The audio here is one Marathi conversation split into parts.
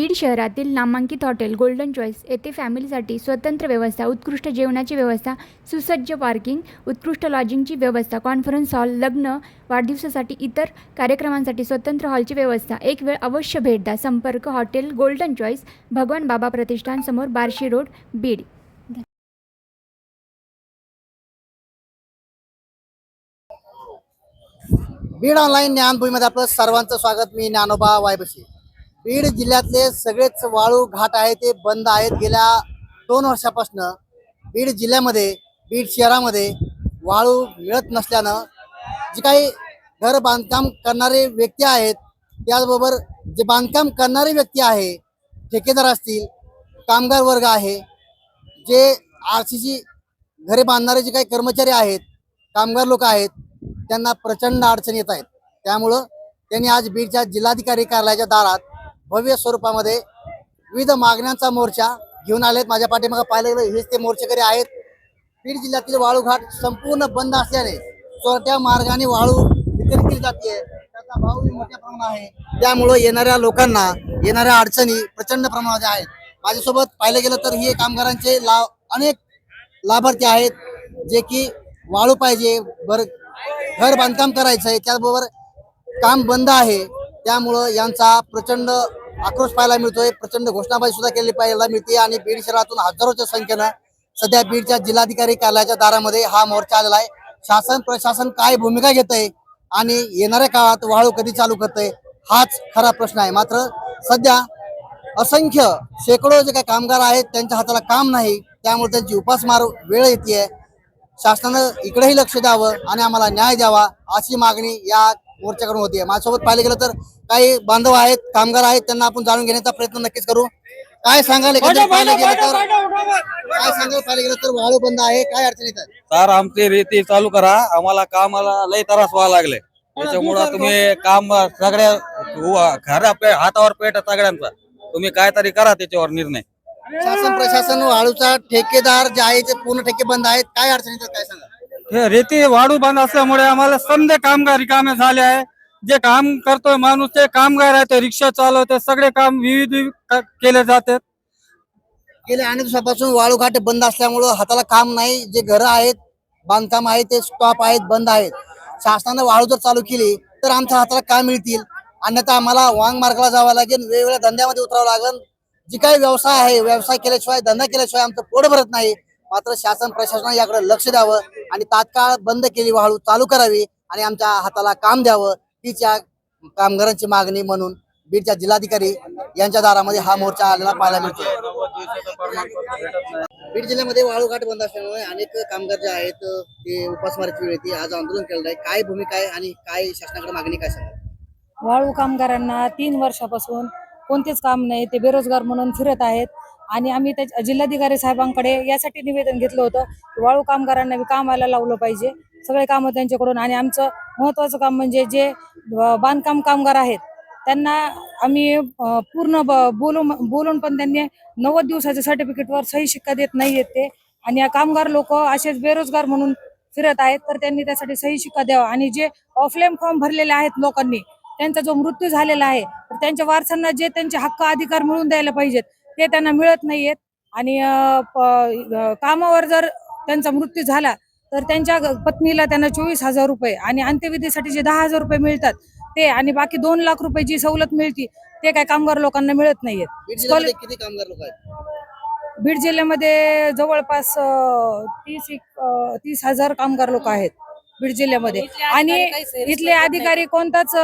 बीड शहरातील नामांकित हॉटेल गोल्डन चॉईस येथे फॅमिलीसाठी स्वतंत्र व्यवस्था उत्कृष्ट जेवणाची व्यवस्था सुसज्ज पार्किंग उत्कृष्ट लॉजिंगची व्यवस्था कॉन्फरन्स हॉल लग्न वाढदिवसासाठी इतर कार्यक्रमांसाठी स्वतंत्र हॉलची व्यवस्था. एक वेळ अवश्य भेट द्या. संपर्क हॉटेल गोल्डन चॉईस भगवान बाबा प्रतिष्ठान समोर बार्शी रोड बीड. बीड ऑनलाईन ज्ञानभूमीमध्ये आपलं सर्वांचं स्वागत. मी ज्ञानोबा वायबशी. बीड जिल्ह्यातले सगळेच वाळू घाट आहे ते बंद आहेत. गेल्या दोन वर्षापासून बीड जिल्ह्यामध्ये बीड शहरामध्ये वाळू मिळत नसल्यानं जे काही घर बांधकाम करणारे व्यक्ती आहेत त्याचबरोबर जे बांधकाम करणारे व्यक्ती आहे ठेकेदार असतील कामगार वर्ग आहे जे आर सी घरे बांधणारे जे काही कर्मचारी आहेत कामगार लोक आहेत त्यांना प्रचंड अडचणी येत आहेत. त्यामुळं त्यांनी आज बीडच्या जिल्हाधिकारी कार्यालयाच्या दारात भव्य स्वरूपामध्ये विविध मागण्यांचा मोर्चा घेऊन आलेत. माझ्या पाठीमागे पाहिलं गेलं हेच ते मोर्चेकरी आहेत. बीड जिल्ह्यातील वाळूघाट संपूर्ण बंद असल्याने चोरट्या मार्गाने वाळू वितरित केली जाते त्याचा भावही मोठ्या प्रमाणात आहे. त्यामुळं येणाऱ्या लोकांना येणाऱ्या अडचणी प्रचंड प्रमाणात आहेत. माझ्यासोबत पाहिलं गेलं तर हे कामगारांचे लाभ अनेक लाभार्थी आहेत जे की वाळू पाहिजे बर घर बांधकाम करायचं आहे त्याचबरोबर काम बंद आहे. त्यामुळं यांचा प्रचंड आक्रोश पाहायला मिळतोय. प्रचंड घोषणाबाजी सुद्धा केली पाहायला मिळते आणि बीड शहरातून हजारोच्या संख्येनं सध्या बीडच्या जिल्हाधिकारी कार्यालयाच्या दारामध्ये हा मोर्चा आलेला आहे. शासन प्रशासन काय भूमिका घेत आहे आणि येणाऱ्या काळात वाळू कधी चालू करतंय हाच खरा प्रश्न आहे. मात्र सध्या असंख्य शेकडो जे काही कामगार आहेत त्यांच्या हाताला काम नाही. त्यामुळे त्यांची उपासमार वेळ येते शासनानं इकडेही लक्ष द्यावं आणि आम्हाला न्याय द्यावा अशी मागणी या मोर्चाकडून होती. माझ्यासोबत पाहिलं गेलं तर काही बांधव आहेत कामगार आहेत त्यांना आपण जाणून घेण्याचा प्रयत्न नक्कीच करू. काय सांगाल एकंदरीत पाहिलं गेलं तर? काय सांगाल पाहिलं गेलं तर? वाळू बंद आहे काय अडचण येतात? सर आमची रीती चालू करा. आम्हाला कामाला लय त्रास व्हायला लागले. त्याच्यामुळं तुम्ही काम सगळ्या खऱ्या पे हातावर पेट सगळ्यांचा. तुम्ही काहीतरी करा त्याच्यावर निर्णय. शासन प्रशासन वाळूचा ठेकेदार जे आहे ते पूर्ण ठेके बंद आहेत काय अडचण येतात काय सांगा हे रेती वाढू बंद असल्यामुळे आम्हाला समजे कामगार रिकामे झाले आहे. जे काम करतोय माणूस ते कामगार आहे ते रिक्षा चालवते सगळे काम विविध केले जातात गेल्या अनेक दिवसापासून वाळूघाट बंद असल्यामुळं हाताला काम नाही. जे घरं आहेत बांधकाम आहे ते स्टॉप आहेत बंद आहेत. शासनानं वाळू जर चालू केली तर आमच्या हाताला काम मिळतील. अन्यथा आम्हाला वांग मार्गाला जावं लागेल वेगवेगळ्या धंद्यामध्ये उतरावं लागेल. जी काही व्यवसाय आहे व्यवसाय केल्याशिवाय धंदा केल्याशिवाय आमचं पोट भरत नाही. मात्र शासन प्रशासन याकडे लक्ष द्यावं आणि तात्काळ बंद केली वाळू चालू करावी आणि आमच्या हाताला काम द्यावं हीच या कामगारांची मागणी म्हणून बीडच्या जिल्हाधिकारी यांच्या दारामध्ये हा मोर्चा आलेला पाहायला मिळतो बीड जिल्ह्यामध्ये वाळूघाट बंद असल्यामुळे अनेक कामगार जे आहेत ते उपासमारीची वेळ येते आज आंदोलन केलेलं आहे. काय भूमिका आहे आणि काय शासनाकडे मागणी काय सांगा वाळू कामगारांना तीन वर्षापासून कोणतेच काम नाही ते बेरोजगार म्हणून फिरत आहेत. आणि आम्ही त्या जिल्हाधिकारी साहेबांकडे यासाठी निवेदन घेतलं होतं की वाळू कामगारांना कामाला लावलं पाहिजे. सगळे कामं त्यांच्याकडून आणि आमचं महत्वाचं काम म्हणजे जे बांधकाम कामगार आहेत त्यांना आम्ही पूर्ण ब- बोलून बोलून पण त्यांनी नव्वद दिवसाच्या सर्टिफिकेटवर सही शिक्का देत नाहीयेत ते. आणि या कामगार लोक असेच बेरोजगार म्हणून फिरत आहेत तर त्यांनी त्यासाठी सही शिक्का द्यावा. आणि जे ऑफलाईन फॉर्म भरलेले आहेत लोकांनी त्यांचा जो मृत्यू झालेला आहे तर त्यांच्या वारसांना जे त्यांचे हक्क अधिकार मिळून द्यायला पाहिजेत ते त्यांना मिळत नाहीयेत. आणि कामावर जर त्यांचा मृत्यू झाला तर त्यांच्या पत्नीला त्यांना चोवीस हजार रुपये आणि अंत्यविधीसाठी जे दहा हजार रुपये मिळतात ते आणि बाकी दोन लाख रुपये जी सवलत मिळती ते काय कामगार लोकांना मिळत नाहीयेत. किती कामगार लोक आहेत? बीड जिल्ह्यामध्ये जवळपास तीस एक- तीस हजार कामगार लोक आहेत बीड जिल्ह्यामध्ये. आणि इथले अधिकारी कोणताच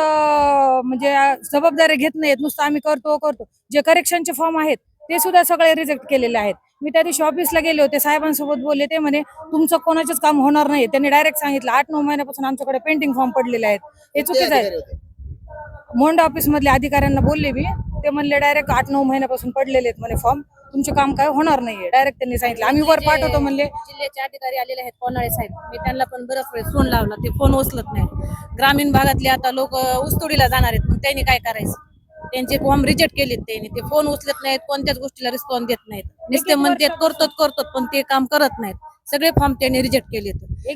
म्हणजे जबाबदारी घेत नाहीत नुसतं आम्ही करतो करतो. जे करेक्शनचे फॉर्म आहेत ते सुद्धा सगळे रिजेक्ट केलेले आहेत. मी त्या दिवशी ऑफिसला गेले होते. साहेबांसोबत बोलले ते म्हणे तुमचं कोणाचंच काम होणार नाही. त्यांनी डायरेक्ट सांगितलं आठ नऊ महिन्यापासून आमच्याकडे पेंटिंग फॉर्म पडलेले आहेत. हे चुकीचं आहे? मोंड ऑफिस मधल्या अधिकाऱ्यांना बोलले मी. ते म्हणले डायरेक्ट आठ नऊ महिन्यापासून पडलेले आहेत म्हणे फॉर्म तुमचे काम काय होणार नाहीये. डायरेक्ट त्यांनी सांगितलं. आम्ही वर पाठवतो म्हणले. जिल्ह्याचे अधिकारी आलेले आहेत कोणाळे साहेब? मी त्यांना पण बरंच वेळ फोन लावला. ते फोन उचलत नाही ग्रामीण भागातले आता लोक ऊसतोडीला जाणार आहेत. त्यांनी काय करायचं? त्यांचे फॉर्म रिजेक्ट केलेत त्यांनी. ते फोन उचलत नाहीत कोणत्याच गोष्टीला रिस्पॉन्स देत नाहीत. नुसते म्हणतात करतो करतो पण ते काम करत नाहीत. सगळे फॉर्म त्यांनी रिजेक्ट केलेत.